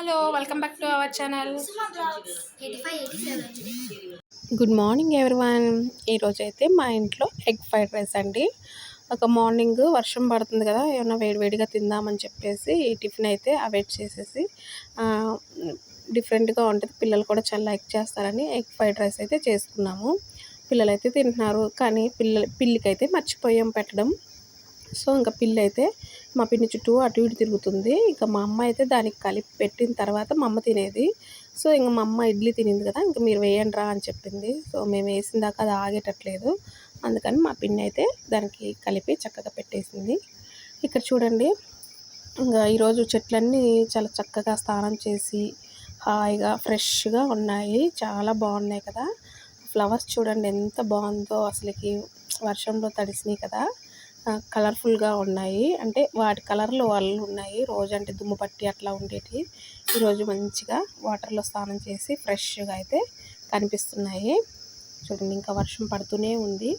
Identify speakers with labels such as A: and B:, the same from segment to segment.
A: Hello welcome back to our channel good morning everyone ఈరోజు అయితే మా ఇంట్లో ఎగ్ ఫ్రైడ్ రైస్ అండి. ఒక మార్నింగ్ వర్షం పడుతుంది కదా ఏమైనా వేడివేడిగా తిందామని చెప్పేసి ఈ టిఫిన్ అయితే అవాయిడ్ చేసేసి డిఫరెంట్గా ఉంటుంది. పిల్లలు కూడా చాలా లైక్ చేస్తారని ఎగ్ ఫ్రైడ్ రైస్ అయితే చేసుకున్నాము. పిల్లలు అయితే తింటున్నారు కానీ పిల్లలు పిల్లికైతే మర్చిపోయాం పెట్టడం. సో ఇంకా పిల్లి అయితే మా పిన్ని చుట్టూ అటు ఇటు తిరుగుతుంది. ఇంకా మా అమ్మ అయితే దానికి కలిపి పెట్టిన తర్వాత మా అమ్మ తినేది. సో ఇంకా మా అమ్మ ఇడ్లీ తినింది కదా ఇంకా మీరు వేయండి రా అని చెప్పింది. సో మేము వేసిన దాకా అది ఆగేటట్లేదు. అందుకని మా పిన్ని అయితే దానికి కలిపి చక్కగా పెట్టేసింది. ఇక్కడ చూడండి ఇంకా ఈరోజు చెట్లన్నీ చాలా చక్కగా స్నానం చేసి హాయిగా ఫ్రెష్గా ఉన్నాయి. చాలా బాగున్నాయి కదా. ఫ్లవర్స్ చూడండి ఎంత బాగుందో అసలుకి వర్షంలో తడిసినాయి కదా. కలర్ఫుల్గా ఉన్నాయి. అంటే వాటి కలర్లు వాళ్ళు ఉన్నాయి. రోజు అంటే దుమ్ము పట్టి అట్లా ఉండేటి. ఈరోజు మంచిగా వాటర్లో స్నానం చేసి ఫ్రెష్గా అయితే కనిపిస్తున్నాయి. చూడండి ఇంకా వర్షం పడుతూనే ఉంది.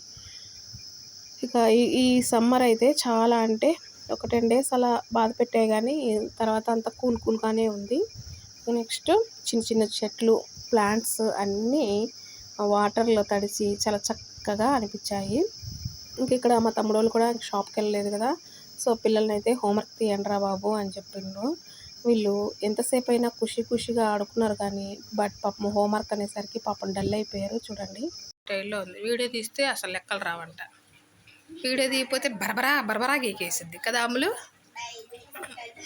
A: ఇక ఈ ఈ సమ్మర్ అయితే చాలా అంటే ఒక టెన్ డేస్ అలా బాధ పెట్టాయి కానీ తర్వాత అంతా కూల్ కూల్గానే ఉంది. నెక్స్ట్ చిన్న చిన్న చెట్లు ప్లాంట్స్ అన్నీ వాటర్లో తడిచి చాలా చక్కగా అనిపించాయి. ఇంక ఇక్కడ మా తమ్ముడు వాళ్ళు కూడా షాప్కి వెళ్ళలేదు కదా. సో పిల్లల్ని అయితే హోంవర్క్ తీయండిరా బాబు అని చెప్పిండ్రు వీళ్ళు ఎంతసేపు అయినా ఖుషి ఖుషిగా ఆడుకున్నారు కానీ బట్ పాపం హోంవర్క్ అనేసరికి పాపం డల్ అయిపోయారు. చూడండి. టైల్లో ఉంది. వీడియో తీస్తే అసలు లెక్కలు రావంట. వీడియో తీయపోతే బరబరా బరబరా గీకేసిద్ది కదా అమ్ములు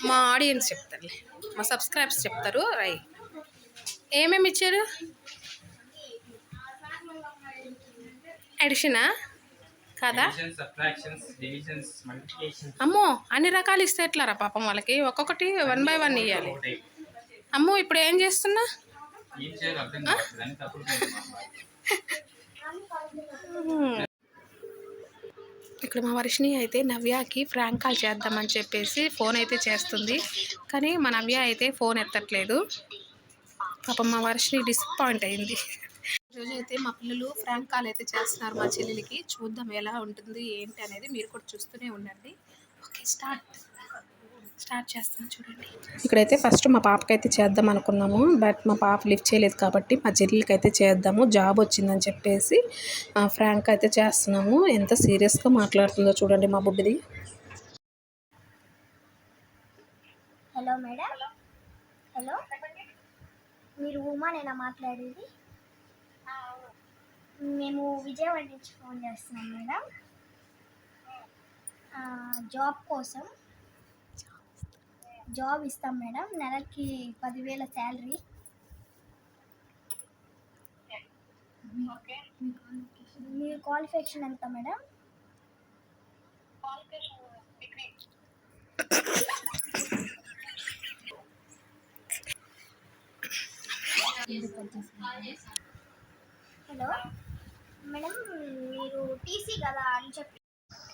A: మా ఆడియన్స్ చెప్తారులే. మా సబ్స్క్రైబర్స్ చెప్తారు. రై ఏమేమి ఇచ్చారు? అడిషనా? కదా? అమ్మో అన్ని రకాలు ఇస్తే ఎట్లారా పాపం వాళ్ళకి? ఒక్కొక్కటి వన్ బై వన్ ఇవ్వాలి అమ్మో ఇప్పుడు ఏం చేస్తున్నా? ఇక్కడ మా వర్షిని అయితే నవ్యకి ఫ్రాంక్ కాల్ చేద్దామని చెప్పేసి ఫోన్ అయితే చేస్తుంది. కానీ మా నవ్య అయితే ఫోన్ ఎత్తట్లేదు. పాపం మా వర్షిని డిసప్పాయింట్ అయింది. అయితే మా పిల్లలు ఫ్రాంక్ కాల్ అయితే చేస్తున్నారు మా చెల్లెలకి. చూద్దాం ఎలా ఉంటుంది ఏంటి అనేది మీరు కూడా చూస్తూనే ఉండండి. Okay start. స్టార్ట్ చేస్తాను చూడండి. ఇక్కడైతే ఫస్ట్ మా పాపకి అయితే చేద్దాం అనుకున్నాము. బట్ మా పాప లిఫ్ట్ చేయలేదు కాబట్టి మా చెల్లెలకి అయితే చేద్దాము. జాబ్ వచ్చిందని చెప్పేసి ఫ్రాంక్ అయితే చేస్తున్నాము. ఎంత సీరియస్గా మాట్లాడుతుందో చూడండి మా బుడ్డిది.
B: Hello madam. హలో. మీరు ఉమానేనా మాట్లాడేది? మేము విజయవాడ నుంచి ఫోన్ చేస్తున్నాం మేడం. జాబ్ కోసం. జాబ్ ఇస్తాం మేడం. నెలకి పదివేల శాలరీ. మీ క్వాలిఫికేషన్ ఎంత మేడం? హలో. మేడం మీరు టీసీ కదా అని చెప్పి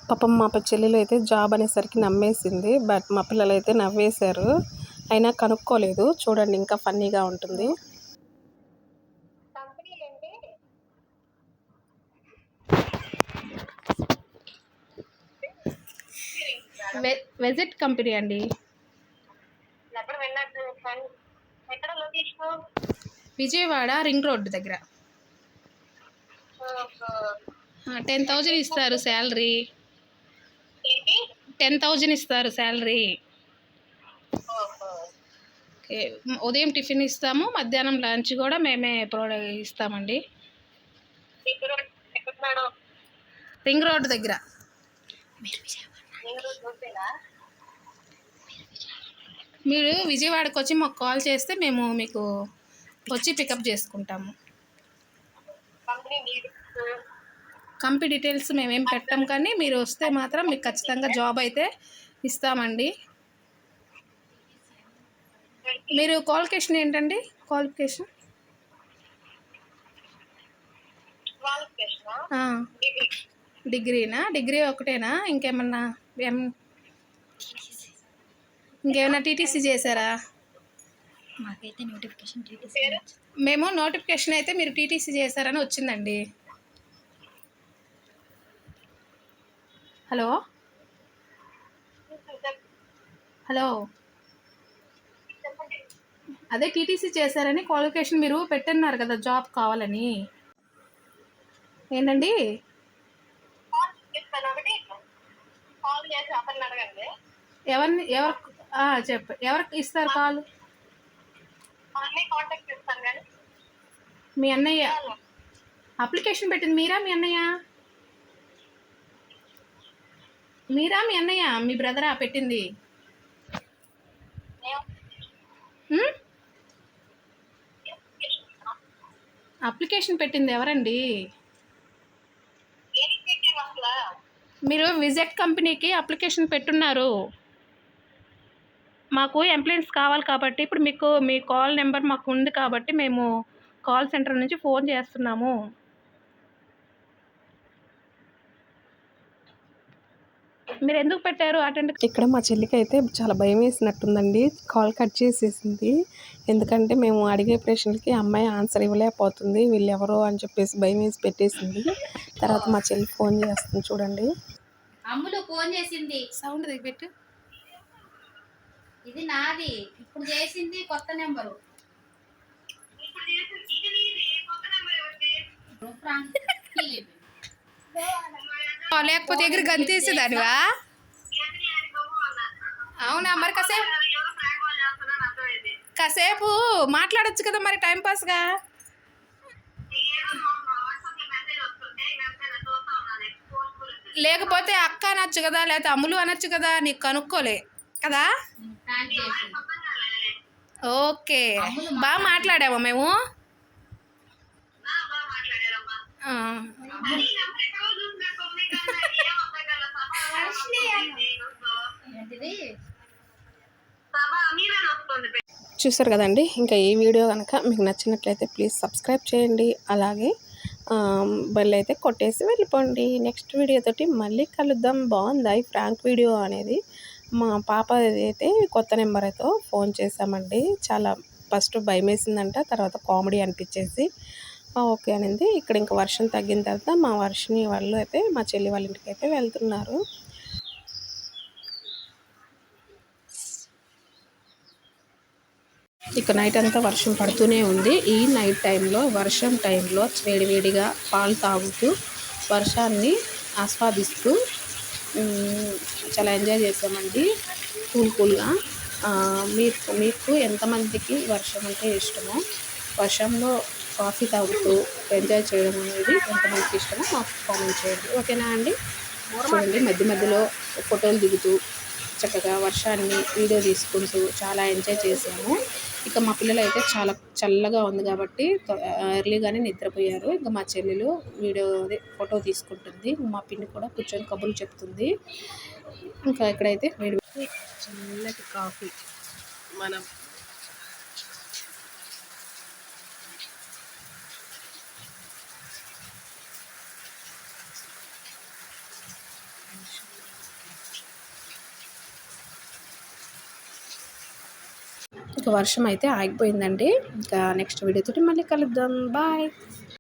A: పాపం మా చెల్లెలు అయితే జాబ్ అనేసరికి నమ్మేసింది బట్ మా పిల్లలు అయితే నవ్వేశారు. అయినా కనుక్కోలేదు. చూడండి ఇంకా ఫన్నీగా ఉంటుంది. వెజిట్ కంపెనీ అండి.
C: ఎక్కడ లొకేషన్
A: విజయవాడ రింగ్ రోడ్ దగ్గర. టెన్ థౌజండ్ ఇస్తారు శాలరీ టెన్ థౌజండ్ ఇస్తారు శాలరీ ఓకే. ఉదయం టిఫిన్ ఇస్తాము మధ్యాహ్నం లంచ్ కూడా మేమే ప్రొవైడ్ ఇస్తామండి. రింగ్ రోడ్ దగ్గర. మీరు విజయవాడకు వచ్చి మాకు కాల్ చేస్తే మేము మీకు వచ్చి పికప్ చేసుకుంటాము.
C: కంపెనీ
A: డీటెయిల్స్ మేమేం పెట్టాం కానీ మీరు వస్తే మాత్రం మీకు ఖచ్చితంగా జాబ్ అయితే ఇస్తామండి. మీరు క్వాలిఫికేషన్ ఏంటండి? క్వాలిఫికేషన్
C: క్వాలిఫికేషన్ డిగ్రీ
A: డిగ్రీనా? డిగ్రీ ఒకటేనా? ఇంకేమన్నా ఏం ఇంకేమైనా టీటీసీ చేశారా?
B: మాకైతే నోటిఫికేషన్
C: పేరు?
A: మేము నోటిఫికేషన్ అయితే మీరు టీటీసీ చేశారని వచ్చిందండి. హలో? హలో? అదే టీటీసీ చేశారని క్వాలిఫికేషన్ మీరు పెట్టన్నారు కదా జాబ్ కావాలని. ఏంటండి? ఎవరిని ఎవరు చెప్ప ఎవరికి ఇస్తారు కాల్?
C: కాంటాక్ట్
A: మీ అన్నయ్య. అప్లికేషన్ పెట్టింది మీరా మీ అన్నయ్య? మీరా మీ అన్నయ్య? మీ బ్రదరా? పెట్టింది. అప్లికేషన్ పెట్టింది ఎవరండి? మీరు విజెట్ కంపెనీకి అప్లికేషన్ పెట్టున్నారు. మాకు ఎంప్లాయీస్ కావాలి కాబట్టి ఇప్పుడు మీకు మీ కాల్ నెంబర్ మాకు ఉంది కాబట్టి మేము కాల్ సెంటర్ నుంచి ఫోన్ చేస్తున్నాము. మీరు ఎందుకు పెట్టారు అటెండ్ ఇక్కడ మా చెల్లికి అయితే చాలా భయం వేసినట్టుందండి. కాల్ కట్ చేసేసింది. ఎందుకంటే మేము అడిగే ప్రశ్నలకి అమ్మాయి ఆన్సర్ ఇవ్వలేకపోతుంది. వీళ్ళు ఎవరో అని చెప్పేసి భయం వేసి పెట్టేసింది. తర్వాత మా చెల్లి ఫోన్ చేస్తుంది చూడండి.
D: అమ్ములు ఫోన్ చేసింది.
A: సౌండ్ పెట్టు.
D: ఇది నాది. ఇప్పుడు చేసింది కొత్త నెంబరు.
C: ఇప్పుడు
A: లేకపోతే ఎగిరి గంతేసేదానివా? అవునా మరి కాసేపు కాసేపు మాట్లాడచ్చు కదా మరి
C: టైంపాస్గా
A: లేకపోతే అక్క అనొచ్చు కదా లేకపోతే అమ్ములు అనొచ్చు కదా నీకు కనుక్కోలే కదా? ఓకే. బాగా మాట్లాడామా మేము? చూసారు కదండి ఇంకా ఈ వీడియో కనుక మీకు నచ్చినట్లయితే ప్లీజ్ సబ్స్క్రైబ్ చేయండి. అలాగే ఆ, బెల్ అయితే కొట్టేసి వెళ్ళిపోండి. నెక్స్ట్ వీడియోతోటి మళ్ళీ కలుద్దాం. బాగుందా ఈ ఫ్రాంక్ వీడియో అనేది? మా పాప అయితే కొత్త నెంబర్ అయితే ఫోన్ చేసామండి చాలా ఫస్ట్ భయం వేసిందంట తర్వాత కామెడీ అనిపించేసి. ఓకే అనింది. ఇక్కడ ఇంకా వర్షం తగ్గిన తర్వాత మా వర్షిని వాళ్ళు అయితే మా చెల్లి వాళ్ళ ఇంటికి అయితే వెళ్తున్నారు. ఇక నైట్ అంతా వర్షం పడుతూనే ఉంది. ఈ నైట్ టైంలో వర్షం టైంలో వేడివేడిగా పాలు తాగుతూ వర్షాన్ని ఆస్వాదిస్తూ చాలా ఎంజాయ్ చేసామండి కూల్ కూల్గా మీకు మీకు ఎంతమందికి వర్షం అంటే ఇష్టమో వర్షంలో కాఫీ తాగుతూ ఎంజాయ్ చేయడం అనేది ఎంతమందికి ఇష్టమో మాకు కామెంట్ చేయండి. ఓకేనా అండి? చూడండి మధ్య మధ్యలో ఫోటోలు దిగుతూ చక్కగా వర్షాన్ని వీడియో తీసుకుంటూ చాలా ఎంజాయ్ చేసాము ఇక మా పిల్లలు అయితే చాలా చల్లగా ఉంది కాబట్టి ఎర్లీగానే నిద్రపోయారు. ఇంకా మా చెల్లెలు వీడియో అదే ఫోటో తీసుకుంటుంది. మా పిన్ని కూడా కూర్చొని కబుర్లు చెప్తుంది. ఇంకా ఇక్కడైతే వేడి చల్లటి కాఫీ. మనం ఇక వర్షం అయితే ఆగిపోయిందండి. ఇంకా నెక్స్ట్ వీడియోతో మళ్ళీ కలుద్దాం. బాయ్